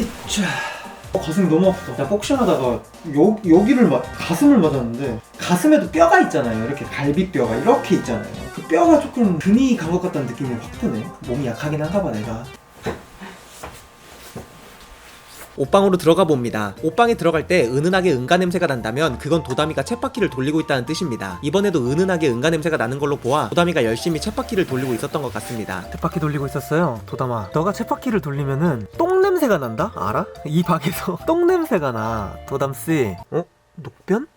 이차. 어, 가슴이 너무 아프다. 나 복싱하다가 여, 여기를 막 가슴을 맞았는데 가슴에도 뼈가 있잖아요. 이렇게 갈비뼈가 이렇게 있잖아요. 그 뼈가 조금 금이 간 것 같다는 느낌이 확 드네. 몸이 약하긴 한가 봐 내가. 옷방으로 들어가 봅니다. 옷방에 들어갈 때 은은하게 응가 냄새가 난다면 그건 도다미가 쳇바퀴를 돌리고 있다는 뜻입니다. 이번에도 은은하게 응가 냄새가 나는 걸로 보아 도다미가 열심히 쳇바퀴를 돌리고 있었던 것 같습니다. 쳇바퀴 돌리고 있었어요. 도담아. 너가 쳇바퀴를 돌리면은 똥 냄새가 난다? 알아? 이 방에서 똥 냄새가 나. 도담 씨. 어? 녹변?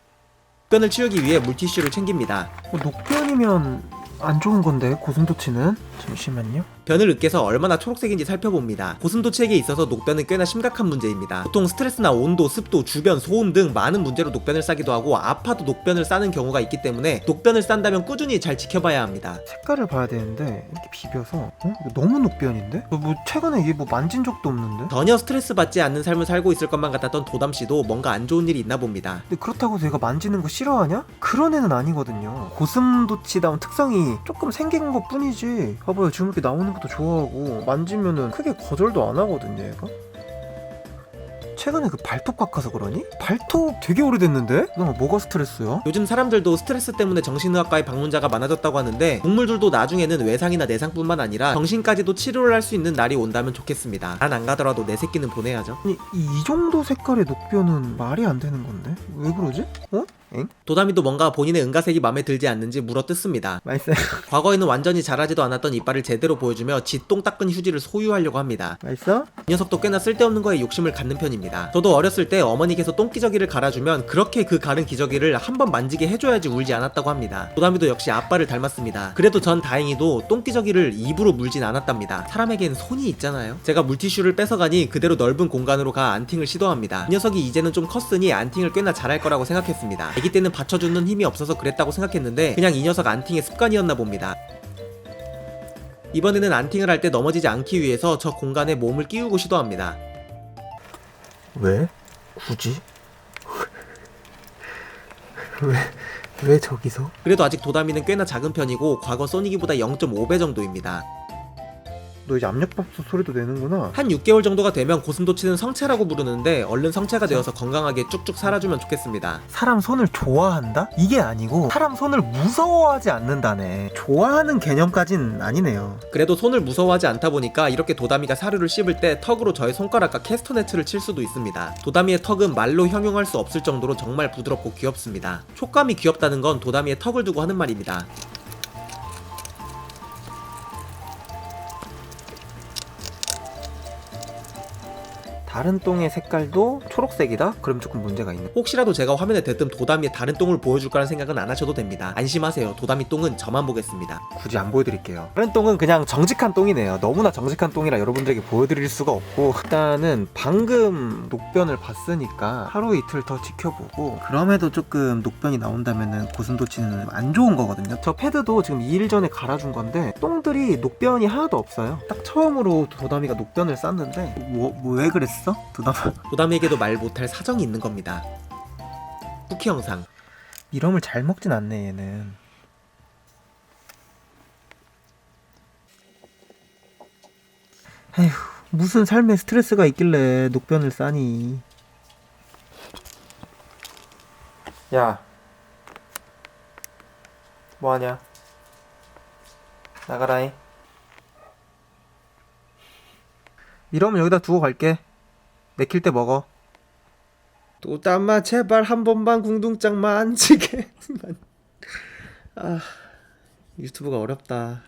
녹변을 치우기 위해 물티슈를 챙깁니다. 어, 녹변이면 안 좋은 건데 고슴도치는? 잠시만요. 변을 으깨서 얼마나 초록색인지 살펴봅니다. 고슴도치에게 있어서 녹변은 꽤나 심각한 문제입니다. 보통 스트레스나 온도, 습도, 주변, 소음 등 많은 문제로 녹변을 싸기도 하고 아파도 녹변을 싸는 경우가 있기 때문에 녹변을 싼다면 꾸준히 잘 지켜봐야 합니다. 색깔을 봐야 되는데 이렇게 비벼서 어? 이거 너무 녹변인데? 뭐, 뭐 최근에 이게 뭐 만진 적도 없는데? 전혀 스트레스 받지 않는 삶을 살고 있을 것만 같았던 도담 씨도 뭔가 안 좋은 일이 있나 봅니다. 근데 그렇다고 내가 만지는 거 싫어하냐? 그런 애는 아니거든요. 고슴도치다운 특성이 조금 생긴 것 뿐이지. 봐봐요, 지금 이렇게 나오는 것도 좋아하고 만지면은 크게 거절도 안 하거든요, 얘가. 최근에 그 발톱 깎아서 그러니? 발톱 되게 오래됐는데? 나 뭐가 스트레스야? 요즘 사람들도 스트레스 때문에 정신의학과에 방문자가 많아졌다고 하는데 동물들도 나중에는 외상이나 내상뿐만 아니라 정신까지도 치료를 할 수 있는 날이 온다면 좋겠습니다. 난 안 가더라도 내 새끼는 보내야죠. 아니 이, 이 정도 색깔의 녹변은 말이 안 되는 건데? 왜 그러지? 어? 엥? 도담이도 뭔가 본인의 응가색이 마음에 들지 않는지 물어뜯습니다. 맛있어요. 과거에는 완전히 자라지도 않았던 이빨을 제대로 보여주며 지똥 닦은 휴지를 소유하려고 합니다. 맛있어? 이 녀석도 꽤나 쓸데없는 거에 욕심을 갖는 편입니다. 저도 어렸을 때 어머니께서 똥기저귀를 갈아주면 그렇게 그 가른 기저귀를 한 번 만지게 해줘야지 울지 않았다고 합니다. 도담이도 역시 아빠를 닮았습니다. 그래도 전 다행히도 똥기저귀를 입으로 물진 않았답니다. 사람에겐 손이 있잖아요. 제가 물티슈를 뺏어가니 그대로 넓은 공간으로 가 안팅을 시도합니다. 이 녀석이 이제는 좀 컸으니 안팅을 꽤나 잘할 거라고 생각했습니다. 아기 때는 받쳐주는 힘이 없어서 그랬다고 생각했는데 그냥 이 녀석 안팅의 습관이었나 봅니다. 이번에는 안팅을 할 때 넘어지지 않기 위해서 저 공간에 몸을 끼우고 시도합니다. 왜? 굳이? 왜? 왜 저기서? 그래도 아직 도다미는 꽤나 작은 편이고 과거 소니기보다 0.5배 정도입니다. 너 이제 압력밥솥 소리도 내는구나. 한 6개월 정도가 되면 고슴도치는 성체라고 부르는데 얼른 성체가 되어서 건강하게 쭉쭉 살아주면 좋겠습니다. 사람 손을 좋아한다? 이게 아니고 사람 손을 무서워하지 않는다네. 좋아하는 개념까진 아니네요. 그래도 손을 무서워하지 않다 보니까 이렇게 도다미가 사료를 씹을 때 턱으로 저의 손가락과 캐스터네트를 칠 수도 있습니다. 도다미의 턱은 말로 형용할 수 없을 정도로 정말 부드럽고 귀엽습니다. 촉감이 귀엽다는 건 도다미의 턱을 두고 하는 말입니다. 다른 똥의 색깔도 초록색이다? 그럼 조금 문제가 있네. 혹시라도 제가 화면에 대뜸 도다미의 다른 똥을 보여줄 거라는 생각은 안 하셔도 됩니다. 안심하세요. 도다미 똥은 저만 보겠습니다. 굳이 안 보여드릴게요. 다른 똥은 그냥 정직한 똥이네요. 너무나 정직한 똥이라 여러분들에게 보여드릴 수가 없고 일단은 방금 녹변을 봤으니까 하루 이틀 더 지켜보고 그럼에도 조금 녹변이 나온다면은 고슴도치는 안 좋은 거거든요. 저 패드도 지금 2일 전에 갈아준 건데 똥들이 녹변이 하나도 없어요. 딱 처음으로 도담이가 녹변을 쌌는데 뭐 왜 그랬어? 도담아 도다미에게도 말 못할 사정이 있는 겁니다. 쿠키 영상. 미럼을 잘 먹진 않네 얘는. 에휴 무슨 삶에 스트레스가 있길래 녹변을 싸니? 야. 뭐하냐? 나가라잉. 이러면 여기다 두고 갈게 내킬 때 먹어 도담아 제발 한 번만 궁둥짝 만 지게. 아 유튜브가 어렵다.